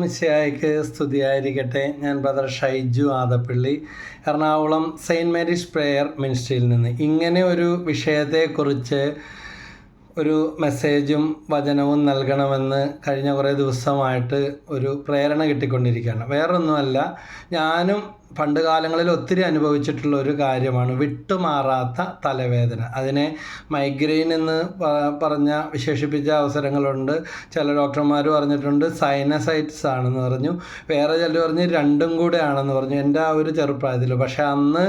മിശിഹായ്ക്ക് സ്തുതിയായിരിക്കട്ടെ. ഞാൻ brother Shaiju Adappally. Ernakulam saint Mary's prayer മിനിസ്ട്രിയിൽ നിന്ന്. ഇങ്ങനെ ഒരു വിഷയത്തെക്കുറിച്ച് ഒരു മെസ്സേജും വചനവും നൽകണമെന്ന് കഴിഞ്ഞ കുറേ ദിവസമായിട്ട് ഒരു പ്രേരണ കിട്ടിക്കൊണ്ടിരിക്കുകയാണ്. വേറൊന്നുമല്ല ഞാനും പണ്ട് കാലങ്ങളിൽ ഒത്തിരി അനുഭവിച്ചിട്ടുള്ള ഒരു കാര്യമാണ് വിട്ടുമാറാത്ത തലവേദന. അതിനെ മൈഗ്രെയിൻ എന്ന് പറഞ്ഞ വിശേഷിപ്പിച്ച അവസരങ്ങളുണ്ട്. ചില ഡോക്ടർമാർ പറഞ്ഞിട്ടുണ്ട് സൈനസൈറ്റ്സ് ആണെന്ന് പറഞ്ഞു. വേറെ ചിലർ പറഞ്ഞ് രണ്ടും കൂടെ ആണെന്ന് പറഞ്ഞു. എന്റെ ആ ഒരു ചെറുപ്രായത്തിൽ പക്ഷേ അന്ന്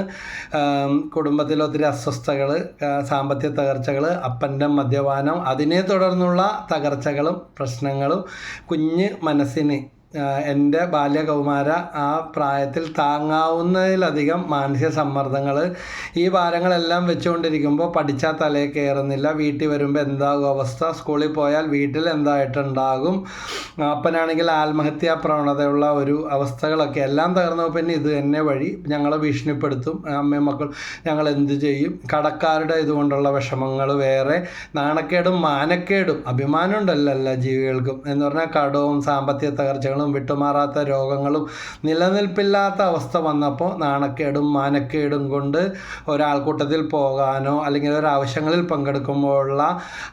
കുടുംബത്തിൽ ഒത്തിരി അസ്വസ്ഥകൾ സാമ്പത്തിക തകർച്ചകൾ അപ്പന്റെ മദ്യപാനം അതിനെ തുടർന്നുള്ള തകർച്ചകളും പ്രശ്നങ്ങളും കുഞ്ഞ് മനസ്സിന് എന്റെ ബാല്യകൗമാര ആ പ്രായത്തിൽ താങ്ങാവുന്നതിലധികം മാനസിക സമ്മർദ്ദങ്ങൾ ഈ ഭാരങ്ങളെല്ലാം വെച്ചുകൊണ്ടിരിക്കുമ്പോൾ പഠിച്ചാൽ തലയിൽ കയറുന്നില്ല വീട്ടിൽ വരുമ്പോൾ എന്താകും അവസ്ഥ? സ്കൂളിൽ പോയാൽ വീട്ടിൽ എന്തായിട്ടുണ്ടാകും? അപ്പനാണെങ്കിൽ ആത്മഹത്യാ പ്രവണതയുള്ള ഒരു അവസ്ഥകളൊക്കെ എല്ലാം തകർന്നപ്പോൾ പിന്നെ ഇത് തന്നെ വഴി ഞങ്ങളെ ഭീഷണിപ്പെടുത്തും. അമ്മയും മക്കൾ ഞങ്ങൾ എന്ത് ചെയ്യും? കടക്കാരുടെ ഇതുകൊണ്ടുള്ള വിഷമങ്ങൾ വേറെ. നാണക്കേടും മാനക്കേടും അഭിമാനം ഉണ്ടല്ലോ എല്ലാ ജീവികൾക്കും. എന്ന് പറഞ്ഞാൽ കടവും സാമ്പത്തിക തകർച്ചകളും വിട്ടുമാറാത്ത രോഗങ്ങളും നിലനിൽപ്പില്ലാത്ത അവസ്ഥ വന്നപ്പോൾ നാണക്കേടും മാനക്കേടും കൊണ്ട് ഒരാൾക്കൂട്ടത്തിൽ പോകാനോ അല്ലെങ്കിൽ ഒരാവശ്യങ്ങളിൽ പങ്കെടുക്കുമ്പോഴുള്ള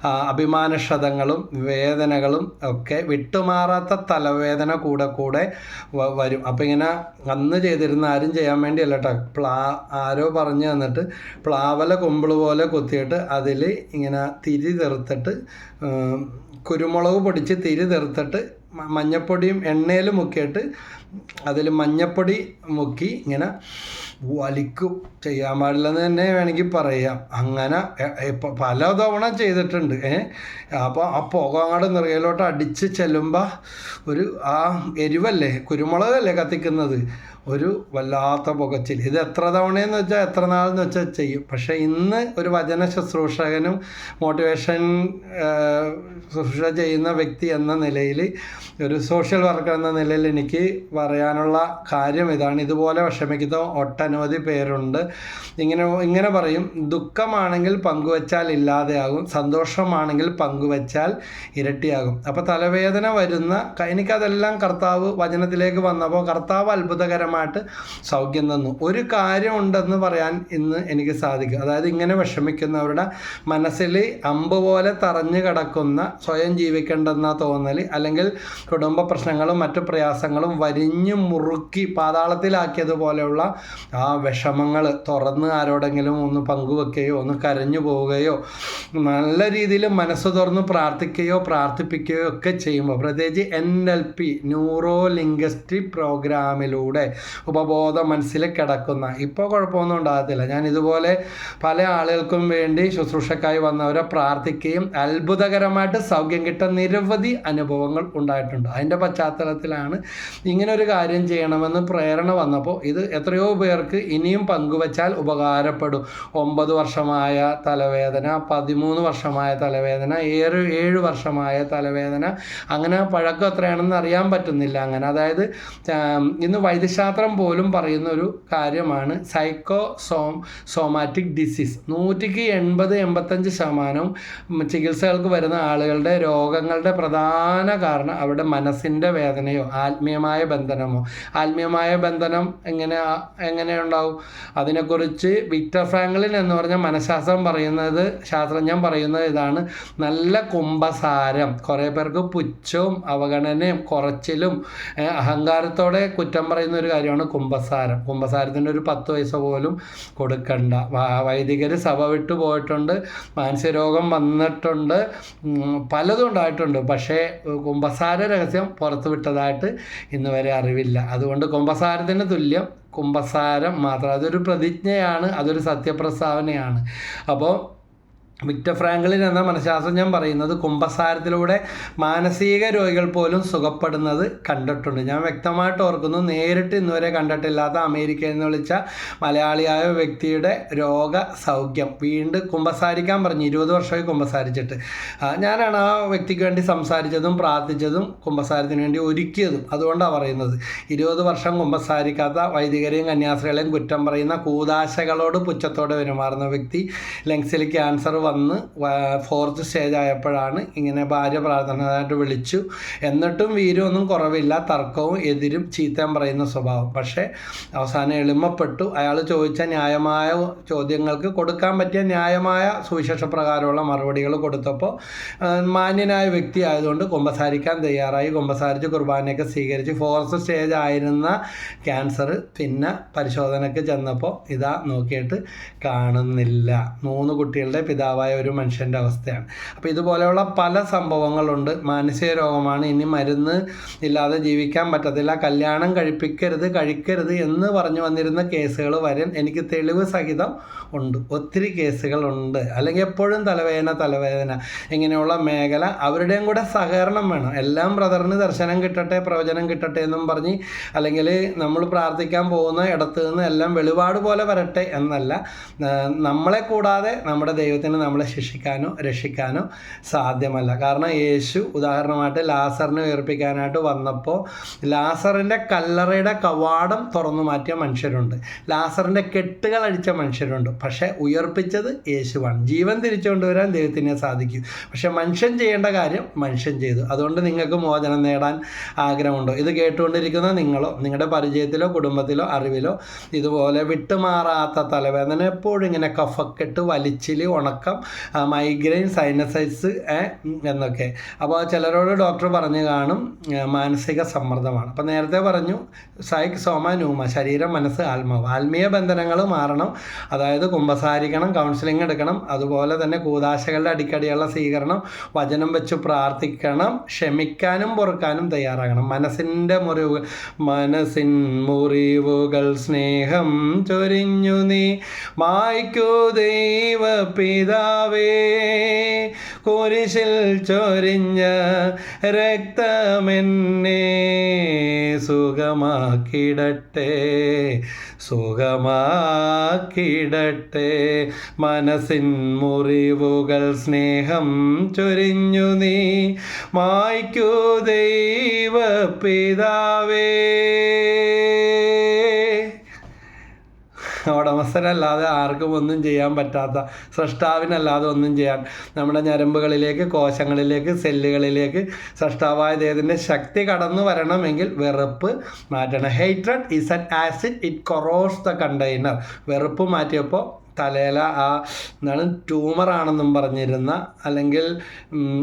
അഭിമാനക്ഷതങ്ങളും വേദനകളും ഒക്കെ വിട്ടുമാറാത്ത തലവേദന കൂടെ കൂടെ വരും. അപ്പം ഇങ്ങനെ അന്ന് ചെയ്തിരുന്ന ആരും ചെയ്യാൻ വേണ്ടിയല്ല കേട്ടോ പ്ലാ ആരോ പറഞ്ഞു തന്നിട്ട് പ്ലാവല കൊമ്പിൾ പോലെ കുത്തിയിട്ട് അതിൽ ഇങ്ങനെ തിരി തെറുത്തിട്ട് കുരുമുളക് പൊടിച്ച് തിരി തെറുത്തിട്ട് മഞ്ഞപ്പൊടിയും എണ്ണയിൽ മുക്കിയിട്ട് അതിൽ മഞ്ഞപ്പൊടി മുക്കി ഇങ്ങനെ വലിക്കും. ചെയ്യാൻ പാടില്ലെന്ന് തന്നെ വേണമെങ്കിൽ പറയാം. അങ്ങനെ ഇപ്പം പല തവണ ചെയ്തിട്ടുണ്ട്. ഏ അപ്പോൾ ആ പുക അങ്ങോട്ട് നിറയിലോട്ട് അടിച്ച് ചെല്ലുമ്പോൾ ഒരു ആ എരിവല്ലേ കുരുമുളകല്ലേ കത്തിക്കുന്നത്? ഒരു വല്ലാത്ത പുകച്ചിൽ. ഇത് എത്ര തവണയെന്ന് വെച്ചാൽ എത്ര നാളെന്ന് വെച്ചാൽ ചെയ്യും. പക്ഷേ ഇന്ന് ഒരു വചന ശുശ്രൂഷകനും മോട്ടിവേഷൻ ശുശ്രൂഷ ചെയ്യുന്ന വ്യക്തി എന്ന നിലയിൽ ഒരു സോഷ്യൽ വർക്കർ എന്ന നിലയിൽ എനിക്ക് പറയാനുള്ള കാര്യം ഇതാണ്. ഇതുപോലെ വിഷമിക്കുന്ന ഒട്ടനവധി പേരുണ്ട്. ഇങ്ങനെ ഇങ്ങനെ പറയും ദുഃഖമാണെങ്കിൽ പങ്കുവച്ചാൽ ഇല്ലാതെയാകും സന്തോഷമാണെങ്കിൽ പങ്കുവച്ചാൽ ഇരട്ടിയാകും. അപ്പോൾ തലവേദന വരുന്ന എനിക്കതെല്ലാം കർത്താവ് വചനത്തിലേക്ക് വന്നപ്പോൾ കർത്താവ് അത്ഭുതകരമായിട്ട് സൗഖ്യം തന്നു. ഒരു കാര്യം ഉണ്ടെന്ന് പറയാൻ ഇന്ന് എനിക്ക് സാധിക്കും. അതായത് ഇങ്ങനെ വിഷമിക്കുന്നവരുടെ മനസ്സിൽ അമ്പ് പോലെ തറഞ്ഞു കിടക്കുന്ന സ്വയം ജീവിക്കേണ്ടെന്ന തോന്നൽ അല്ലെങ്കിൽ കുടുംബ പ്രശ്നങ്ങളും മറ്റു പ്രയാസങ്ങളും വരിഞ്ഞു മുറുക്കി പാതാളത്തിലാക്കിയതുപോലെയുള്ള ആ വിഷമങ്ങൾ തുറന്ന് ആരോടെങ്കിലും ഒന്ന് പങ്കുവെക്കുകയോ ഒന്ന് കരഞ്ഞു പോവുകയോ നല്ല രീതിയിൽ മനസ്സ് തുറന്ന് പ്രാർത്ഥിക്കുകയോ പ്രാർത്ഥിപ്പിക്കുകയോ ഒക്കെ ചെയ്യുമ്പോൾ പ്രത്യേകിച്ച് എൻ എൽ പി ന്യൂറോ പ്രോഗ്രാമിലൂടെ ഉപബോധ മനസ്സിൽ കിടക്കുന്ന. ഇപ്പോൾ കുഴപ്പമൊന്നും ഉണ്ടാകത്തില്ല. ഞാൻ ഇതുപോലെ പല ആളുകൾക്കും വേണ്ടി ശുശ്രൂഷക്കായി വന്നവരെ പ്രാർത്ഥിക്കുകയും അത്ഭുതകരമായിട്ട് സൗഖ്യം കിട്ട നിരവധി അനുഭവങ്ങൾ ഉണ്ടായിട്ടുണ്ട്. അതിന്റെ പശ്ചാത്തലത്തിലാണ് ഇങ്ങനെ ഒരു കാര്യം ചെയ്യണമെന്ന് പ്രേരണ വന്നപ്പോൾ ഇത് എത്രയോ പേർക്ക് ഇനിയും പങ്കുവച്ചാൽ ഉപകാരപ്പെടും. ഒമ്പത് വർഷമായ തലവേദന പതിമൂന്ന് വർഷമായ തലവേദന ഏഴ് ഏഴ് വർഷമായ തലവേദന അങ്ങനെ പഴക്കം എത്രയാണെന്ന് അറിയാൻ പറ്റുന്നില്ല. അങ്ങനെ അതായത് ഇന്ന് വൈദ്യശാസ്ത്രം പോലും പറയുന്ന ഒരു കാര്യമാണ് സൈക്കോ സോം സോമാറ്റിക് ഡിസീസ് നൂറ്റിക്ക് എൺപത് എൺപത്തഞ്ച് ശതമാനവും ചികിത്സകൾക്ക് വരുന്ന ആളുകളുടെ രോഗങ്ങളുടെ പ്രധാന കാരണം അവരുടെ മനസ്സിന്റെ വേദനയോ ആത്മീയമായ ബന്ധനമോ. ആത്മീയമായ ബന്ധനം എങ്ങനെ എങ്ങനെയുണ്ടാവും? അതിനെക്കുറിച്ച് വിക്ടർ ഫ്രാങ്ക്ലിൻ എന്ന് പറഞ്ഞ മനഃശാസ്ത്രം പറയുന്നത് ശാസ്ത്രജ്ഞൻ പറയുന്നത് ഇതാണ്. നല്ല കുംഭസാരം. കുറേ പേർക്ക് പുച്ഛവും അവഗണനയും കുറച്ചിലും അഹങ്കാരത്തോടെ കുറ്റം പറയുന്ന ഒരു കാര്യമാണ് കുംഭസാരം. കുംഭസാരത്തിന് ഒരു പത്ത് പൈസ പോലും കൊടുക്കണ്ട. വൈദികർ സഭ വിട്ടു പോയിട്ടുണ്ട് മാനസിക രോഗം വന്നിട്ടുണ്ട് പലതും ഉണ്ടായിട്ടുണ്ട്. പക്ഷേ കുംഭസാര രഹസ്യം പുറത്തു വിട്ടതായിട്ട് ഇന്ന് വരെ അറിവില്ല. അതുകൊണ്ട് കുംഭസാരത്തിന് തുല്യം കുംഭസാരം മാത്രം. അതൊരു പ്രതിജ്ഞയാണ് അതൊരു സത്യപ്രസ്താവനയാണ്. അപ്പോൾ വിക്ടർ ഫ്രാങ്കലിൻ എന്ന മനഃശാസ്ത്രജ്ഞൻ പറയുന്നത് കുംഭസാരത്തിലൂടെ മാനസിക രോഗികൾ പോലും സുഖപ്പെടുന്നത് കണ്ടിട്ടുണ്ട്. ഞാൻ വ്യക്തമായിട്ട് ഓർക്കുന്നു നേരിട്ട് ഇന്നുവരെ കണ്ടിട്ടില്ലാത്ത അമേരിക്കയിൽ നിന്ന് വിളിച്ച മലയാളിയായ വ്യക്തിയുടെ രോഗ സൗഖ്യം വീണ്ടും കുംഭസാരിക്കാൻ പറഞ്ഞു ഇരുപത് വർഷമായി കുംഭസാരിച്ചിട്ട്. ഞാനാണ് ആ വ്യക്തിക്ക് വേണ്ടി സംസാരിച്ചതും പ്രാർത്ഥിച്ചതും കുംഭസാരത്തിന് വേണ്ടി ഒരുക്കിയതും. അതുകൊണ്ടാണ് പറയുന്നത് ഇരുപത് വർഷം കുംഭസാരിക്കാത്ത വൈദികരെയും കന്യാസ്ത്രീകളെയും കുറ്റം പറയുന്ന കൂതാശകളോട് പുച്ഛത്തോടെ പെരുമാറുന്ന വ്യക്തി ലങ്സിൽ ക്യാൻസർ വന്ന് ഫോർത്ത് സ്റ്റേജ് ആയപ്പോഴാണ് ഇങ്ങനെ ഭാര്യ പ്രാർത്ഥനയായിട്ട് വിളിച്ചു. എന്നിട്ടും വീരൊന്നും കുറവില്ല തർക്കവും എതിരും ചീത്തയും പറയുന്ന സ്വഭാവം. പക്ഷേ അവസാനം എളിമപ്പെട്ടു. അയാൾ ചോദിച്ച ന്യായമായ ചോദ്യങ്ങൾക്ക് കൊടുക്കാൻ പറ്റിയ ന്യായമായ സുവിശേഷ പ്രകാരമുള്ള മറുപടികൾ കൊടുത്തപ്പോൾ മാന്യനായ വ്യക്തി ആയതുകൊണ്ട് കുമ്പസാരിക്കാൻ തയ്യാറായി. കുമ്പസാരിച്ച് കുർബാനയൊക്കെ സ്വീകരിച്ച് ഫോർത്ത് സ്റ്റേജ് ആയിരുന്ന ക്യാൻസർ പിന്നെ പരിശോധനയ്ക്ക് ചെന്നപ്പോൾ ഇതാ നോക്കിയിട്ട് കാണുന്നില്ല. മൂന്ന് കുട്ടികളുടെ പിതാവായ ഒരു മനുഷ്യന്റെ അവസ്ഥയാണ്. അപ്പോൾ ഇതുപോലെയുള്ള പല സംഭവങ്ങളുണ്ട്. മാനസിക രോഗമാണ്. ഇനി മരുന്ന് ഇല്ലാതെ ജീവിക്കാൻ പറ്റത്തില്ല. കല്യാണം കഴിപ്പിക്കരുത് കഴിക്കരുത് എന്ന് പറഞ്ഞു വന്നിരുന്ന കേസുകൾ വരെ എനിക്ക് തെളിവ് സഹിതം ഉണ്ട്. ഒത്തിരി കേസുകളുണ്ട് അല്ലെങ്കിൽ എപ്പോഴും തലവേദന തലവേദന ഇങ്ങനെയുള്ള മേഖല അവരുടെയും കൂടെ സഹകരണം വേണം. എല്ലാം ബ്രദറിന് ദർശനം കിട്ടട്ടെ പ്രവചനം കിട്ടട്ടെ എന്നും പറഞ്ഞ് അല്ലെങ്കിൽ നമ്മൾ പ്രാർത്ഥിക്കാൻ പോകുന്ന ഇടത്ത് നിന്ന് എല്ലാം വെളിപാട് പോലെ വരട്ടെ എന്നല്ല. നമ്മളെ കൂടാതെ നമ്മുടെ ദൈവത്തിന് നമ്മളെ ശിക്ഷിക്കാനോ രക്ഷിക്കാനോ സാധ്യമല്ല. കാരണം യേശു ഉദാഹരണമായിട്ട് ലാസറിനെ ഉയർപ്പിക്കാനായിട്ട് വന്നപ്പോൾ ലാസറിന്റെ കല്ലറയുടെ കവാടം തുറന്നു മാറ്റിയ മനുഷ്യരുണ്ട്. ലാസറിന്റെ കെട്ടുകൾ അടിച്ച മനുഷ്യരുണ്ട്. പക്ഷേ ഉയർപ്പിച്ചത് യേശുവാണ്. ജീവൻ തിരിച്ചു കൊണ്ടുവരാൻ ദൈവത്തിനെ സാധിക്കും. പക്ഷേ മനുഷ്യൻ ചെയ്യേണ്ട കാര്യം മനുഷ്യൻ ചെയ്തു. അതുകൊണ്ട് നിങ്ങൾക്ക് മോചനം നേടാൻ ആഗ്രഹമുണ്ടോ? ഇത് കേട്ടുകൊണ്ടിരിക്കുന്ന നിങ്ങളോ നിങ്ങളുടെ പരിചയത്തിലോ കുടുംബത്തിലോ അറിവിലോ ഇതുപോലെ വിട്ടുമാറാത്ത തലവേദന എപ്പോഴും ഇങ്ങനെ കഫക്കെട്ട് വലിച്ചിൽ ഉണക്കം ആ, മൈഗ്രെയിൻ സൈനസൈസ് എന്നൊക്കെ. അപ്പോൾ ചിലരോട് ഡോക്ടർ പറഞ്ഞു കാണും മാനസിക സമ്മർദ്ദമാണ്. അപ്പോൾ നേരത്തെ പറഞ്ഞു സൈക് സോമ ന്യൂമ ശരീരം മനസ്സ് ആത്മാവ്. ആത്മീയ ബന്ധനങ്ങൾ മാറണം അതായത് കുമ്പസാരിക്കണം കൗൺസിലിംഗ് എടുക്കണം അതുപോലെ തന്നെ കൂതാശകളുടെ അടിക്കടിയുള്ള സ്വീകരണം വചനം വെച്ച് പ്രാർത്ഥിക്കണം ക്ഷമിക്കാനും പൊറുക്കാനും തയ്യാറാകണം. മനസ്സിന്റെ മുറിവുകൾ മനസ്സിൻ മുറിവുകൾ സ്നേഹം ചൊരിഞ്ഞു നീ. മായ്ക്കൂ ദൈവ പിതാവേ കുരിശിൽ ചൊരിഞ്ഞ രക്തമെന്നെ സുഖമാക്കിടട്ടെ സുഖമാക്കിടട്ടെ. മനസ്സിൻ മുറിവുകൾ സ്നേഹം ചൊരിഞ്ഞു നീ. മായ്ക്കൂ ദൈവ പിതാവേ ഉടമസ്ഥനല്ലാതെ ആർക്കും ഒന്നും ചെയ്യാൻ പറ്റാത്ത സൃഷ്ടാവിനല്ലാതെ ഒന്നും ചെയ്യാൻ. നമ്മുടെ ഞരമ്പുകളിലേക്ക് കോശങ്ങളിലേക്ക് സെല്ലുകളിലേക്ക് സൃഷ്ടാവായ ദൈവത്തിന്റെ ശക്തി കടന്നു വരണമെങ്കിൽ വെറുപ്പ് മാറ്റണം. ഹെയ്റ്റഡ് is an acid it corrodes the container വെറുപ്പ് മാറ്റിയപ്പോൾ തലയില ആ എന്താണ് ട്യൂമറാണെന്നും പറഞ്ഞിരുന്ന അല്ലെങ്കിൽ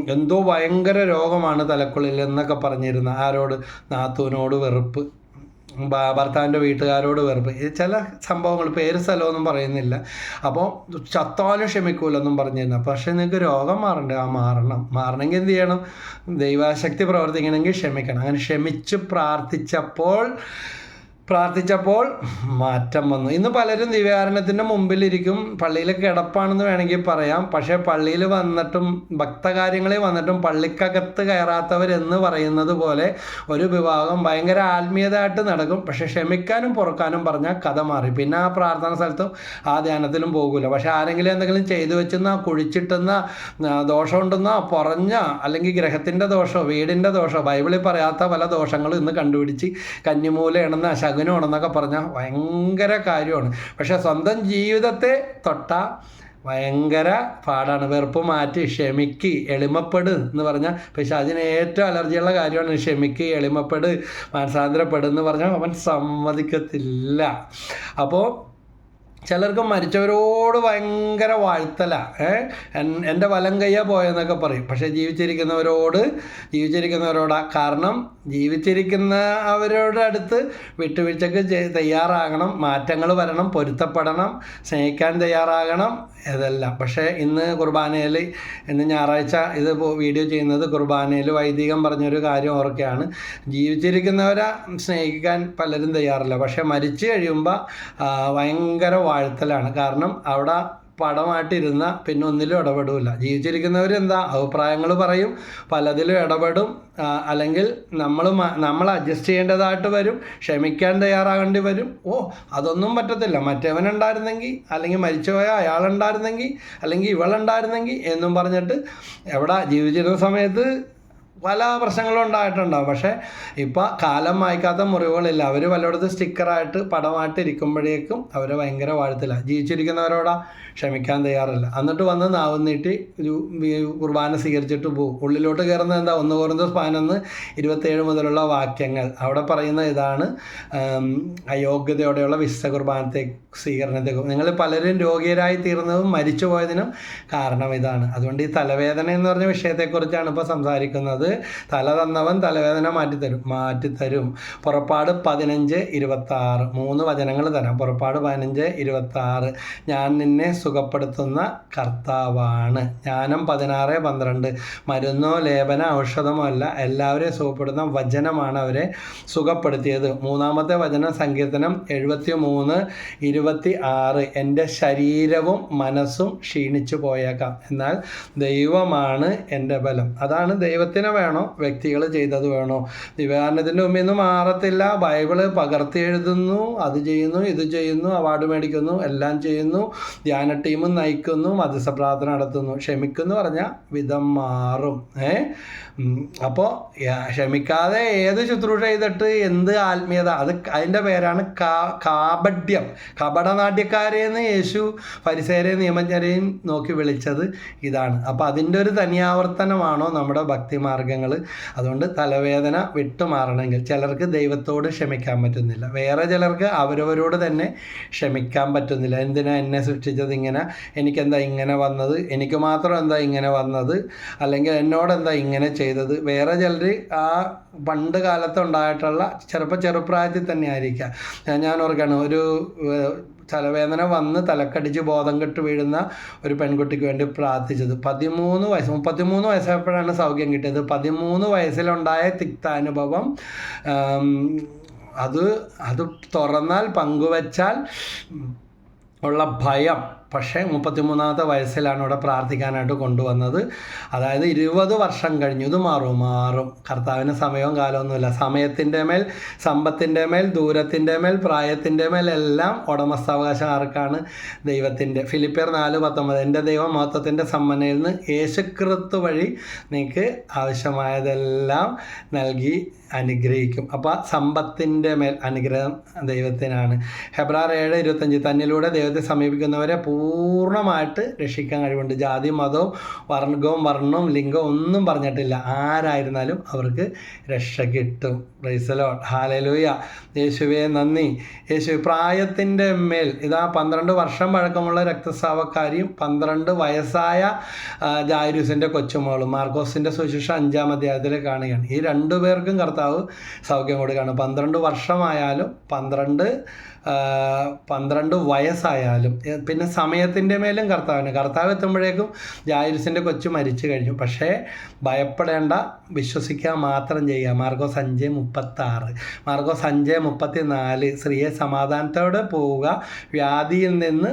എന്തോ ഭയങ്കര രോഗമാണ് തലക്കുള്ളിൽ എന്നൊക്കെ പറഞ്ഞിരുന്ന ആരോട്? നാത്തൂനോട് വെറുപ്പ്. ഭർത്താവിന്റെ വീട്ടുകാരോട് വെറുപ്പ്. ചില സംഭവങ്ങൾ പേര് സ്ഥലമൊന്നും പറയുന്നില്ല. അപ്പോൾ ചത്താലും ക്ഷമിക്കൂലെന്നും പറഞ്ഞിരുന്നു. പക്ഷേ നിങ്ങൾക്ക് രോഗം മാറണ്ടേ? ആ മാറണം. മാറണമെങ്കിൽ എന്ത് ചെയ്യണം? ദൈവശക്തി പ്രവർത്തിക്കണമെങ്കിൽ ക്ഷമിക്കണം. അങ്ങനെ ക്ഷമിച്ച് പ്രാർത്ഥിച്ചപ്പോൾ പ്രാർത്ഥിച്ചപ്പോൾ മാറ്റം വന്നു. ഇന്ന് പലരും ദിവ്യകാരണത്തിന്റെ മുമ്പിലിരിക്കും പള്ളിയിൽ കിടപ്പാണെന്ന് വേണമെങ്കിൽ പറയാം. പക്ഷേ പള്ളിയിൽ വന്നിട്ടും ഭക്തകാര്യങ്ങളിൽ വന്നിട്ടും പള്ളിക്കകത്ത് കയറാത്തവരെന്ന് പറയുന്നത് പോലെ ഒരു വിഭാഗം ഭയങ്കര ആത്മീയതയായിട്ട് നടക്കും. പക്ഷേ ക്ഷമിക്കാനും പൊറുക്കാനും പറഞ്ഞാൽ കഥ മാറി. പിന്നെ ആ പ്രാർത്ഥന സ്ഥലത്തും ആ ധ്യാനത്തിലും പോകില്ല പക്ഷേ ആരെങ്കിലും എന്തെങ്കിലും ചെയ്തു വെച്ചെന്ന കുഴിച്ചിട്ടുന്ന ദോഷമുണ്ടെന്നോ പൊറഞ്ഞ അല്ലെങ്കിൽ ഗ്രഹത്തിന്റെ ദോഷമോ വീടിന്റെ ദോഷമോ ബൈബിളിൽ പറയാത്ത പല ദോഷങ്ങളും ഇന്ന് കണ്ടുപിടിച്ച് കന്നിമൂലയാണെന്ന് ശകുനമാണെന്നൊക്കെ പറഞ്ഞാൽ ഭയങ്കര കാര്യമാണ്. പക്ഷെ സ്വന്തം ജീവിതത്തെ തൊട്ട ഭയങ്കര പാടാണ്. വെറുപ്പ് മാറ്റി ക്ഷമിക്ക് എളിമപ്പെട് എന്ന് പറഞ്ഞാൽ പക്ഷെ അതിന് ഏറ്റവും അലർജിയുള്ള കാര്യമാണ് ക്ഷമിക്ക് എളിമപ്പെട് മാനസാന്തരപ്പെട് എന്ന് പറഞ്ഞാൽ അവൻ സമ്മതിക്കത്തില്ല. അപ്പോൾ ചിലർക്ക് മരിച്ചവരോട് ഭയങ്കര വാഴ്ത്തല. എന്റെ വലം കയ്യാ പോയെന്നൊക്കെ പറയും. പക്ഷേ ജീവിച്ചിരിക്കുന്നവരോട് ജീവിച്ചിരിക്കുന്നവരോടാ. കാരണം ജീവിച്ചിരിക്കുന്ന അവരുടെ അടുത്ത് വിട്ടുവീഴ്ചക്ക് തയ്യാറാകണം. മാറ്റങ്ങൾ വരണം പൊരുത്തപ്പെടണം സ്നേഹിക്കാൻ തയ്യാറാകണം ഇതെല്ലാം പക്ഷേ ഇന്ന് കുർബാനയിൽ ഇന്ന് ഞായറാഴ്ച ഇത് വീഡിയോ ചെയ്യുന്നത് കുർബാനയിൽ വൈദികം പറഞ്ഞൊരു കാര്യം ഓർക്കുകയാണ്. ജീവിച്ചിരിക്കുന്നവരെ സ്നേഹിക്കാൻ പലരും തയ്യാറില്ല. പക്ഷേ മരിച്ചു കഴിയുമ്പോൾ ഭയങ്കര വാഴ്ത്തലാണ്. കാരണം അവിടെ പടമായിട്ടിരുന്ന പിന്നെ ഒന്നിലും ഇടപെടില്ല ജീവിച്ചിരിക്കുന്നവർ എന്താ അഭിപ്രായങ്ങൾ പറയും. പലതിലും ഇടപെടും. അല്ലെങ്കിൽ നമ്മൾ നമ്മൾ അഡ്ജസ്റ്റ് ചെയ്യേണ്ടതായിട്ട് വരും. ക്ഷമിക്കാൻ തയ്യാറാകേണ്ടി വരും. ഓ അതൊന്നും പറ്റത്തില്ല. മറ്റവനുണ്ടായിരുന്നെങ്കിൽ അല്ലെങ്കിൽ മരിച്ചുപോയ അയാളുണ്ടായിരുന്നെങ്കിൽ അല്ലെങ്കിൽ ഇവളുണ്ടായിരുന്നെങ്കിൽ എന്നും പറഞ്ഞിട്ട് എവിടെ ജീവിച്ചിരുന്ന സമയത്ത് പല പ്രശ്നങ്ങളും ഉണ്ടായിട്ടുണ്ടാവും. പക്ഷേ ഇപ്പം കാലം വായിക്കാത്ത മുറിവുകളില്ല. അവർ സ്റ്റിക്കർ സ്റ്റിക്കറായിട്ട് പടമായിട്ട് ഇരിക്കുമ്പോഴേക്കും അവരെ ഭയങ്കര വാഴത്തില്ല ജീവിച്ചിരിക്കുന്നവരോടാ ക്ഷമിക്കാൻ തയ്യാറല്ല. എന്നിട്ട് വന്ന് നാവ് നീട്ടി കുർബാന സ്വീകരിച്ചിട്ട് പോകും ഉള്ളിലോട്ട് കയറുന്നത് എന്താ? ഒന്ന് കുറഞ്ഞ പതിനൊന്ന് ഇരുപത്തേഴ് മുതലുള്ള വാക്യങ്ങൾ. അവിടെ പറയുന്ന ഇതാണ് അയോഗ്യതയോടെയുള്ള വിശുദ്ധ കുർബാനത്തെ സ്വീകരണത്തെ നിങ്ങൾ പലരും രോഗിയരായി തീർന്നതും മരിച്ചു പോയതിനും കാരണം ഇതാണ്. അതുകൊണ്ട് ഈ തലവേദന എന്ന് പറഞ്ഞ വിഷയത്തെക്കുറിച്ചാണ് ഇപ്പോൾ സംസാരിക്കുന്നത്. തല തന്നവൻ തലവേദന മാറ്റിത്തരും മാറ്റിത്തരും. പുറപ്പാട് പതിനഞ്ച് ഇരുപത്തി ആറ് മൂന്ന് വചനങ്ങൾ തരാം. പുറപ്പാട് പതിനഞ്ച് ഇരുപത്തി ആറ് ഞാൻ നിന്നെ സുഖപ്പെടുത്തുന്ന കർത്താവാണ്. ജ്ഞാനം പതിനാറ് പന്ത്രണ്ട്. മരുന്നോ ലേപന ഔഷധമോ അല്ല എല്ലാവരെയും സുഖപ്പെടുന്ന വചനമാണ് അവരെ സുഖപ്പെടുത്തിയത്. മൂന്നാമത്തെ വചന സങ്കീർത്തനം എഴുപത്തി മൂന്ന് ഇരുപത്തി ആറ് എന്റെ ശരീരവും മനസ്സും ക്ഷീണിച്ചു പോയേക്കാം. എന്നാൽ ദൈവമാണ് എന്റെ ബലം. അതാണ് ദൈവത്തിന് വേണോ? വ്യക്തികൾ ചെയ്തത് വേണോ? ദിവ്യാനത്തിന്റെ മുമ്പിൽ നിന്ന് മാറത്തില്ല. ബൈബിൾ പകർത്തി എഴുതുന്നു അത് ചെയ്യുന്നു ഇത് ചെയ്യുന്നു അവാർഡ് മേടിക്കുന്നു എല്ലാം ചെയ്യുന്നു. ധ്യാന ടീമും നയിക്കുന്നു മധ്യസ്ഥ പ്രാർത്ഥന നടത്തുന്നു. ക്ഷമിക്കുന്നു പറഞ്ഞാൽ വിധം മാറും. ഏ? അപ്പോൾ ക്ഷമിക്കാതെ ഏത് ശുശ്രൂഷ ചെയ്തിട്ട് എന്ത് ആത്മീയത? അത് അതിന്റെ പേരാണ് കാ കാപഡ്യം കപടനാട്യക്കാരെന്ന് യേശു പരിസേരെ നിയമജ്ഞരെയും നോക്കി വിളിച്ചത് ഇതാണ്. അപ്പോൾ അതിന്റെ ഒരു തനിയാവർത്തനമാണോ നമ്മുടെ ഭക്തിമാർഗങ്ങൾ അതുകൊണ്ട് തലവേദന വിട്ടുമാറണമെങ്കിൽ ചിലർക്ക് ദൈവത്തോട് ക്ഷമിക്കാൻ പറ്റുന്നില്ല. വേറെ ചിലർക്ക് അവരവരോട് തന്നെ ക്ഷമിക്കാൻ പറ്റുന്നില്ല. എന്തിനാ എന്നെ സൃഷ്ടിച്ചത് ഇങ്ങനെ എനിക്കെന്താ ഇങ്ങനെ വന്നത്? എനിക്ക് മാത്രം എന്താ ഇങ്ങനെ വന്നത്? അല്ലെങ്കിൽ എന്നോട് എന്താ ഇങ്ങനെ ചെയ്തത്? വേറെ ചിലർ ആ പണ്ട് കാലത്തുണ്ടായിട്ടുള്ള ചെറുപ്പ ചെറുപ്രായത്തിൽ തന്നെ ആയിരിക്കാം. ഞാൻ ഓർക്കാണ് ഒരു തലവേദന വന്ന് തലക്കടിച്ച് ബോധം കെട്ട് വീഴുന്ന ഒരു പെൺകുട്ടിക്ക് വേണ്ടി പ്രാർത്ഥിച്ചത്. പതിമൂന്ന് വയസ്സ് മുപ്പത്തിമൂന്ന് വയസ്സായപ്പോഴാണ് സൗഖ്യം കിട്ടിയത്. പതിമൂന്ന് വയസ്സിലുണ്ടായ തിക്താനുഭവം അത് അത് തുറന്നാൽ പങ്കുവച്ചാൽ ഉള്ള ഭയം പക്ഷേ മുപ്പത്തിമൂന്നാമത്തെ വയസ്സിലാണ് ഇവിടെ പ്രാർത്ഥിക്കാനായിട്ട് കൊണ്ടുവന്നത്. അതായത് ഇരുപത് വർഷം കഴിഞ്ഞു ഇത് മാറും മാറും. കർത്താവിന് സമയവും കാലമൊന്നുമില്ല. സമയത്തിന്റെ മേൽ സമ്പത്തിന്റെ മേൽ ദൂരത്തിന്റെ മേൽ പ്രായത്തിന്റെ മേൽ എല്ലാം ഉടമസ്ഥാവകാശം ആർക്കാണ്? ദൈവത്തിന്റെ. ഫിലിപ്പിയർ നാല് പത്തൊമ്പത് എന്റെ ദൈവം മഹത്വത്തിന്റെ സമ്മനയിൽ നിന്ന് യേശുക്രിസ്തു വഴി നിങ്ങൾക്ക് ആവശ്യമായതെല്ലാം നൽകി അനുഗ്രഹിക്കും. അപ്പോൾ സമ്പത്തിന്റെ മേൽ അനുഗ്രഹം ദൈവത്തിനാണ്. ഹെബ്രാർ ഏഴ് ഇരുപത്തഞ്ച് തന്നിലൂടെ ദൈവത്തെ സമീപിക്കുന്നവരെ പൂർണമായിട്ട് രക്ഷിക്കാൻ കഴിവുണ്ട്. ജാതി മതവും വർഗവും വർണവും ലിംഗവും ഒന്നും പറഞ്ഞിട്ടില്ല. ആരായിരുന്നാലും അവർക്ക് രക്ഷ കിട്ടും. റൈസലോ ഹാലലൂയ യേശുവെ നന്ദി. യേശു പ്രായത്തിന്റെ മേൽ ഇതാ പന്ത്രണ്ട് വർഷം പഴക്കമുള്ള രക്തസ്രാവക്കാരിയും പന്ത്രണ്ട് വയസ്സായ ആ, കൊച്ചുമോളും മാർക്കോസിന്റെ സുശിക്ഷ അഞ്ചാം അധ്യായത്തിൽ കാണുകയാണ്. ഈ രണ്ടു പേർക്കും കർത്താവ് സൗഖ്യം കൊടുക്കുകയാണ്. പന്ത്രണ്ട് വർഷമായാലും പന്ത്രണ്ട് പന്ത്രണ്ട് വയസ്സായാലും പിന്നെ സമയത്തിന്റെ മേലും കർത്താവിന്. കർത്താവ് എത്തുമ്പോഴേക്കും ജായുസിന്റെ കൊച്ചു മരിച്ചു കഴിഞ്ഞു. പക്ഷേ ഭയപ്പെടേണ്ട വിശ്വസിക്കുക മാത്രം ചെയ്യുക. മാർഗോ അഞ്ച് മുപ്പത്താറ്. മാർഗോ അഞ്ച് മുപ്പത്തി നാല് സ്ത്രീയെ സമാധാനത്തോടെ പോവുക. വ്യാധിയിൽ നിന്ന്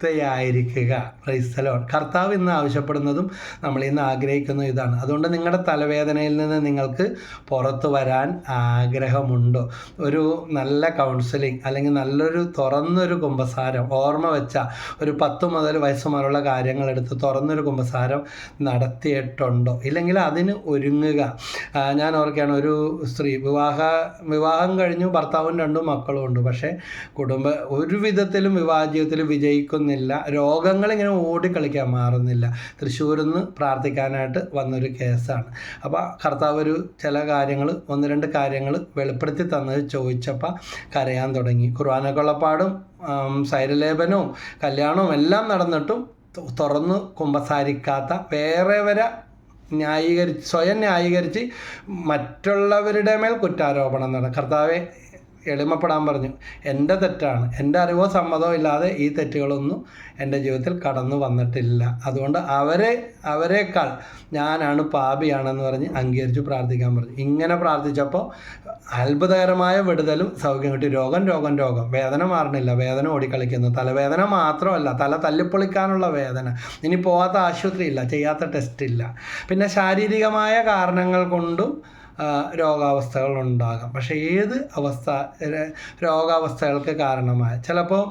വിമുക്തയായിരിക്കുക ക്രൈസ്തലോൺ കർത്താവ് ഇന്ന് ആവശ്യപ്പെടുന്നതും നമ്മൾ ഇന്ന് ആഗ്രഹിക്കുന്നതും ഇതാണ്. അതുകൊണ്ട് നിങ്ങളുടെ തലവേദനയിൽ നിന്ന് നിങ്ങൾക്ക് പുറത്തു വരാൻ ആഗ്രഹമുണ്ടോ? ഒരു നല്ല കൗൺസിലിംഗ് അല്ലെങ്കിൽ നല്ലൊരു തുറന്നൊരു കുമ്പസാരം ഓർമ്മ വെച്ച ഒരു പത്ത് മുതൽ വയസ്സ് മുതലുള്ള കാര്യങ്ങളെടുത്ത് തുറന്നൊരു കുമ്പസാരം നടത്തിയിട്ടുണ്ടോ? ഇല്ലെങ്കിൽ അതിന് ഒരുങ്ങുക. ഞാൻ ഓർക്കുകയാണ് ഒരു സ്ത്രീ വിവാഹ വിവാഹം കഴിഞ്ഞു ഭർത്താവും രണ്ടും മക്കളും ഉണ്ട് പക്ഷേ കുടുംബ ഒരു വിധത്തിലും വിവാഹ ജീവിതത്തിൽ വിജയിക്കുന്നില്ല രോഗങ്ങൾ ഇങ്ങനെ ഓടിക്കളിക്കാൻ മാറുന്നില്ല. തൃശ്ശൂരിൽ നിന്ന് പ്രാർത്ഥിക്കാനായിട്ട് വന്നൊരു കേസാണ്. അപ്പോൾ കർത്താവ് ഒരു ചില കാര്യങ്ങൾ ഒന്ന് രണ്ട് കാര്യങ്ങൾ വെളിപ്പെടുത്തി തന്നത് ചോദിച്ചപ്പോൾ കരയാൻ തുടങ്ങി. കുർബാന കൊള്ളപ്പാടും സൈരലേപനവും കല്യാണവും എല്ലാം നടന്നിട്ടും തുറന്ന് കുമ്പസാരിക്കാത്ത വേറെ വരെ ന്യായീകരിച്ച് സ്വയം ന്യായീകരിച്ച് മറ്റുള്ളവരുടെ മേൽ കുറ്റാരോപണം നട കർത്താവെ എളിമപ്പെടാൻ പറഞ്ഞു. എന്റെ തെറ്റാണ്. എന്റെ അറിവോ സമ്മതമോ ഇല്ലാതെ ഈ തെറ്റുകളൊന്നും എന്റെ ജീവിതത്തിൽ കടന്നു വന്നിട്ടില്ല. അതുകൊണ്ട് അവരെ അവരെക്കാൾ ഞാനാണ് പാപിയാണെന്ന് പറഞ്ഞ് അംഗീകരിച്ച് പ്രാർത്ഥിക്കാൻ പറഞ്ഞു. ഇങ്ങനെ പ്രാർത്ഥിച്ചപ്പോൾ അത്ഭുതകരമായ വിടുതലും സൗഖ്യം കിട്ടി. രോഗം രോഗം രോഗം. വേദന മാറണില്ല. വേദന ഓടിക്കളിക്കുന്നു. തലവേദന മാത്രമല്ല തല തല്ലിപ്പൊളിക്കാനുള്ള വേദന. ഇനി പോവാത്ത ആശുപത്രി ഇല്ല ചെയ്യാത്ത ടെസ്റ്റ് ഇല്ല. പിന്നെ ശാരീരികമായ കാരണങ്ങൾ കൊണ്ടും രോഗാവസ്ഥകൾ ഉണ്ടാകാം പക്ഷേ ഏത് അവസ്ഥ രോഗാവസ്ഥകൾക്ക് കാരണമായ ചിലപ്പോൾ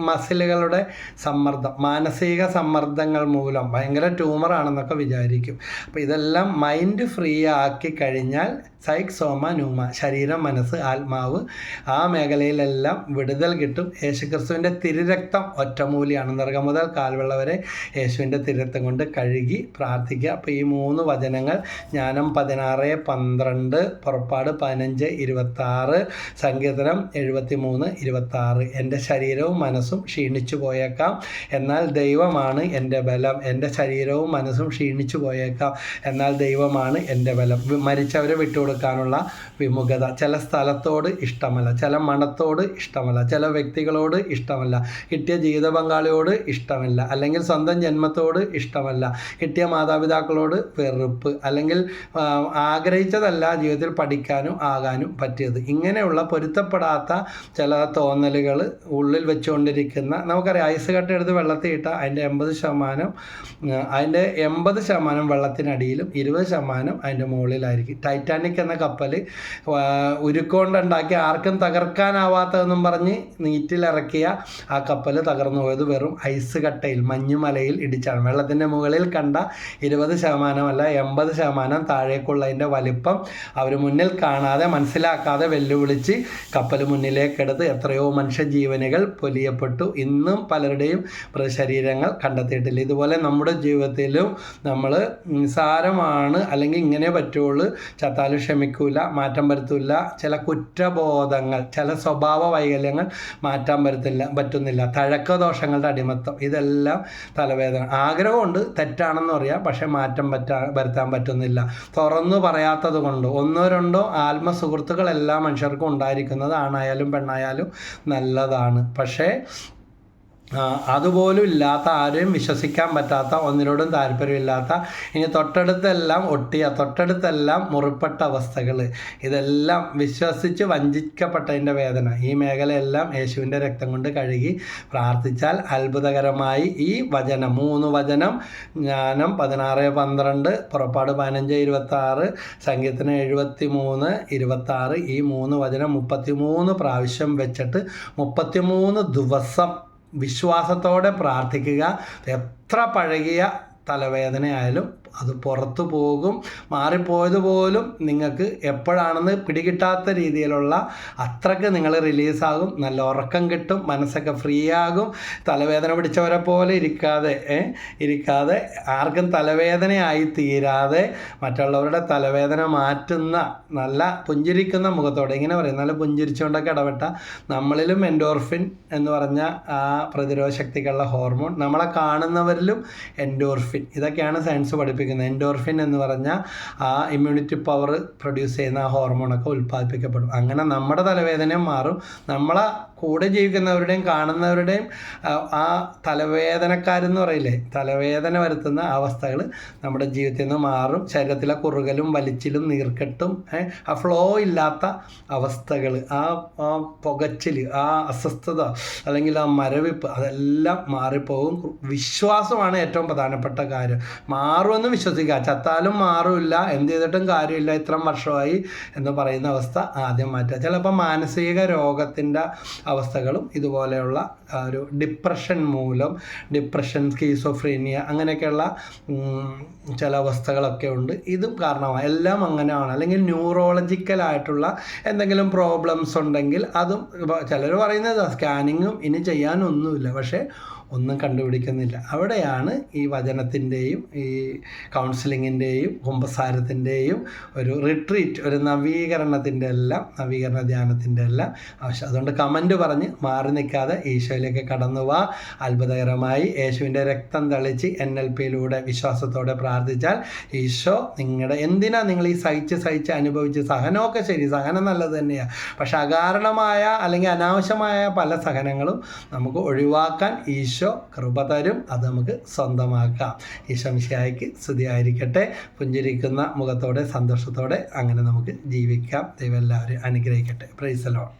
മസിലുകളുടെ സമ്മർദ്ദം മാനസിക സമ്മർദ്ദങ്ങൾ മൂലം ഭയങ്കര ട്യൂമറാണെന്നൊക്കെ വിചാരിക്കും. അപ്പോൾ ഇതെല്ലാം മൈൻഡ് ഫ്രീ ആക്കി കഴിഞ്ഞാൽ സൈക് സോമ നൂമ ശരീരം മനസ്സ് ആത്മാവ് ആ മേഖലയിലെല്ലാം വിടുതൽ കിട്ടും. യേശുക്രിസ്തുവിന്റെ തിരുരക്തം ഒറ്റമൂലിയാണ്. നിറകം മുതൽ കാൽവെള്ള വരെ യേശുവിന്റെ തിരുരക്തം കൊണ്ട് കഴുകി പ്രാർത്ഥിക്കുക. അപ്പോൾ ഈ മൂന്ന് വചനങ്ങൾ ജ്ഞാനം പതിനാറ് പന്ത്രണ്ട് പുറപ്പാട് പതിനഞ്ച് ഇരുപത്താറ് സങ്കീർത്തനം എഴുപത്തി മൂന്ന് ഇരുപത്താറ്. എന്റെ ശരീരവും മനസ്സും ക്ഷീണിച്ചു പോയേക്കാം. എന്നാൽ ദൈവമാണ് എന്റെ ബലം. എന്റെ ശരീരവും മനസ്സും ക്ഷീണിച്ചു പോയേക്കാം. എന്നാൽ ദൈവമാണ് എന്റെ ബലം. മരിച്ചവരെ വിട്ടു കൊടുക്കാനുള്ള വിമുഖത. ചില സ്ഥലത്തോട് ഇഷ്ടമല്ല ചില മണത്തോട് ഇഷ്ടമല്ല ചില വ്യക്തികളോട് ഇഷ്ടമല്ല കിട്ടിയ ജീവിത പങ്കാളിയോട് ഇഷ്ടമല്ല അല്ലെങ്കിൽ സ്വന്തം ജന്മത്തോട് ഇഷ്ടമല്ല കിട്ടിയ മാതാപിതാക്കളോട് വെറുപ്പ് അല്ലെങ്കിൽ ആഗ്രഹിച്ചതല്ല ജീവിതത്തിൽ പഠിക്കാനും ആകാനും പറ്റിയത്. ഇങ്ങനെയുള്ള പൊരുത്തപ്പെടാത്ത ചില തോന്നലുകൾ ഉള്ളിൽ വെച്ചുകൊണ്ടിരിക്കുന്ന നമുക്കറിയാം ഐസ് കട്ട എടുത്ത് വെള്ളത്തിൽ ഇട്ടാൽ അതിന്റെ എൺപത് ശതമാനം അതിന്റെ എൺപത് ശതമാനം വെള്ളത്തിനടിയിലും ഇരുപത് ശതമാനം അതിന്റെ മുകളിലായിരിക്കും. ടൈറ്റാനിക് എന്ന കപ്പൽ ഉരുക്കൊണ്ടുണ്ടാക്കി ആർക്കും തകർക്കാനാവാത്തതെന്നും പറഞ്ഞ് നീറ്റിലിറക്കിയ ആ കപ്പൽ തകർന്നു പോയത് വെറും ഐസ് കട്ടയിൽ മഞ്ഞുമലയിൽ ഇടിച്ചാണ്. വെള്ളത്തിന്റെ മുകളിൽ കണ്ട ഇരുപത് ശതമാനമല്ല എൺപത് ശതമാനം താഴേക്കുള്ളതിന്റെ വലിപ്പം അവർ മുന്നിൽ കാണാതെ മനസ്സിലാക്കാതെ വെല്ലുവിളിച്ച് കപ്പൽ മുന്നിലേക്കെടുത്ത് എത്രയോ മനുഷ്യജീവനുകൾ പൊലിയപ്പെട്ടു. ഇന്നും പലരുടെയും ശരീരങ്ങൾ കണ്ടെത്തിയിട്ടില്ല. ഇതുപോലെ നമ്മുടെ ജീവിതത്തിലും നമ്മൾ നിസാരമാണ് അല്ലെങ്കിൽ ഇങ്ങനെ പറ്റുള്ളൂ. ചത്താലും ക്ഷമിക്കൂല മാറ്റം വരുത്തില്ല ചില കുറ്റബോധങ്ങൾ ചില സ്വഭാവ വൈകല്യങ്ങൾ മാറ്റാൻ പറ്റത്തില്ല പറ്റുന്നില്ല. തഴക്കദോഷങ്ങളുടെ അടിമത്തം. ഇതെല്ലാം തലവേദന. ആഗ്രഹമുണ്ട് തെറ്റാണെന്ന് പറയാം പക്ഷെ മാറ്റം പറ്റാ വരുത്താൻ പറ്റുന്നില്ല. തുറന്നു പറയാത്തത് കൊണ്ട് ഒന്നോ രണ്ടോ ആത്മസുഹൃത്തുക്കൾ എല്ലാ മനുഷ്യർക്കും ഉണ്ടായിരിക്കുന്നത് ആണായാലും പെണ്ണായാലും നല്ലതാണ്. പക്ഷേ അതുപോലും ഇല്ലാത്ത ആരെയും വിശ്വസിക്കാൻ പറ്റാത്ത ഒന്നിനോടും താല്പര്യമില്ലാത്ത ഇനി തൊട്ടടുത്തെല്ലാം ഒട്ടിയ തൊട്ടടുത്തെല്ലാം മുറിപ്പെട്ട അവസ്ഥകൾ ഇതെല്ലാം വിശ്വസിച്ച് വഞ്ചിക്കപ്പെട്ടതിന്റെ വേദന. ഈ മേഖലയെല്ലാം യേശുവിന്റെ രക്തം കൊണ്ട് കഴുകി പ്രാർത്ഥിച്ചാൽ അത്ഭുതകരമായി ഈ വചനം മൂന്ന് വചനം ജ്ഞാനം പതിനാറ് പന്ത്രണ്ട് പുറപ്പാട് പതിനഞ്ച് ഇരുപത്തി ആറ് സംഗീതത്തിന് എഴുപത്തി മൂന്ന് ഇരുപത്തി ആറ് ഈ മൂന്ന് വചനം മുപ്പത്തി മൂന്ന് പ്രാവശ്യം വെച്ചിട്ട് മുപ്പത്തി മൂന്ന് ദിവസം വിശ്വാസത്തോടെ പ്രാർത്ഥിക്കുക. എത്ര പഴകിയ തലവേദനയായാലും അത് പുറത്തു പോകും. മാറിപ്പോയത് പോലും നിങ്ങൾക്ക് എപ്പോഴാണെന്ന് പിടികിട്ടാത്ത രീതിയിലുള്ള അത്രയ്ക്ക് നിങ്ങൾ റിലീസാകും. നല്ല ഉറക്കം കിട്ടും മനസ്സൊക്കെ ഫ്രീ ആകും തലവേദന പിടിച്ചവരെ പോലെ ഇരിക്കാതെ ഇരിക്കാതെ ആർക്കും തലവേദനയായി തീരാതെ മറ്റുള്ളവരുടെ തലവേദന മാറ്റുന്ന നല്ല പുഞ്ചിരിക്കുന്ന മുഖത്തോടെ ഇങ്ങനെ പറയും. നല്ല പുഞ്ചിരിച്ചുകൊണ്ടൊക്കെ ഇടപെട്ട നമ്മളിലും എൻഡോർഫിൻ എന്ന് പറഞ്ഞ ആ പ്രതിരോധ ശക്തിക്കുള്ള ഹോർമോൺ. നമ്മളെ കാണുന്നവരിലും എൻഡോർഫിൻ. ഇതൊക്കെയാണ് സയൻസ് പഠിപ്പിക്കുന്നത്. ഉൽപ്പാദിപ്പിക്കുന്നത് എൻഡോർഫിൻ എന്ന് പറഞ്ഞാൽ ആ ഇമ്മ്യൂണിറ്റി പവർ പ്രൊഡ്യൂസ് ചെയ്യുന്ന ആ ഹോർമോണൊക്കെ ഉൽപ്പാദിപ്പിക്കപ്പെടും. അങ്ങനെ നമ്മുടെ തലവേദനയും മാറും. നമ്മളെ കൂടെ ജീവിക്കുന്നവരുടെയും കാണുന്നവരുടെയും ആ തലവേദനക്കാരെന്ന് പറയില്ലേ തലവേദന വരുത്തുന്ന അവസ്ഥകൾ നമ്മുടെ ജീവിതത്തിൽ നിന്ന് മാറും. ശരീരത്തിലെ കുറുകലും വലിച്ചിലും നീർക്കെട്ടും ആ ഫ്ലോ ഇല്ലാത്ത അവസ്ഥകൾ ആ പുകച്ചിൽ ആ അസ്വസ്ഥത അല്ലെങ്കിൽ ആ മരവിപ്പ് അതെല്ലാം മാറിപ്പോകും. വിശ്വാസമാണ് ഏറ്റവും പ്രധാനപ്പെട്ട കാര്യം. മാറുമെന്ന് വിശ്വസിക്കുക. ചത്താലും മാറില്ല എന്ത് ചെയ്തിട്ടും കാര്യമില്ല ഇത്രയും വർഷമായി എന്ന് പറയുന്ന അവസ്ഥ ആദ്യം മാറ്റുക. ചിലപ്പോൾ മാനസിക രോഗത്തിന്റെ അവസ്ഥകളും ഇതുപോലെയുള്ള ഒരു ഡിപ്രഷൻ മൂലം ഡിപ്രഷൻ സ്കീസോഫ്രീനിയ അങ്ങനെയൊക്കെയുള്ള ചില അവസ്ഥകളൊക്കെ ഉണ്ട്. ഇതും കാരണമാണ് എല്ലാം അങ്ങനെയാണ്. അല്ലെങ്കിൽ ന്യൂറോളജിക്കലായിട്ടുള്ള എന്തെങ്കിലും പ്രോബ്ലംസ് ഉണ്ടെങ്കിൽ അതും ചിലർ പറയുന്നത് സ്കാനിങ്ങും ഇനി ചെയ്യാനൊന്നുമില്ല. പക്ഷേ ഒന്നും കണ്ടുപിടിക്കുന്നില്ല. അവിടെയാണ് ഈ വചനത്തിന്റെയും ഈ കൗൺസിലിങ്ങിന്റെയും കുംഭസാരത്തിന്റെയും ഒരു റിട്രീറ്റ് ഒരു നവീകരണത്തിന്റെ എല്ലാം നവീകരണ ധ്യാനത്തിന്റെ എല്ലാം ആവശ്യം. അതുകൊണ്ട് കമന്റ് പറഞ്ഞ് മാറി നിൽക്കാതെ ഈശോയിലേക്ക് കടന്നു വാ. അത്ഭുതകരമായി യേശുവിന്റെ രക്തം തളിച്ച് എൻ എൽ പിയിലൂടെ വിശ്വാസത്തോടെ പ്രാർത്ഥിച്ചാൽ ഈശോ നിങ്ങളുടെ എന്തിനാ നിങ്ങൾ ഈ സഹിച്ച് സഹിച്ച് അനുഭവിച്ച് സഹനമൊക്കെ ശരി സഹനം നല്ലത് തന്നെയാണ് പക്ഷെ അകാരണമായ അല്ലെങ്കിൽ അനാവശ്യമായ പല സഹനങ്ങളും നമുക്ക് ഒഴിവാക്കാൻ ഈശോ ഈശോ കൃപ തരും അത് നമുക്ക് സ്വന്തമാക്കാം. ഈശോ മിശിയായിക്ക് സ്തുതിയായിരിക്കട്ടെ. പുഞ്ചിരിക്കുന്ന മുഖത്തോടെ സന്തോഷത്തോടെ അങ്ങനെ നമുക്ക് ജീവിക്കാം. ദൈവം എല്ലാവരും അനുഗ്രഹിക്കട്ടെ. പ്രൈസലോ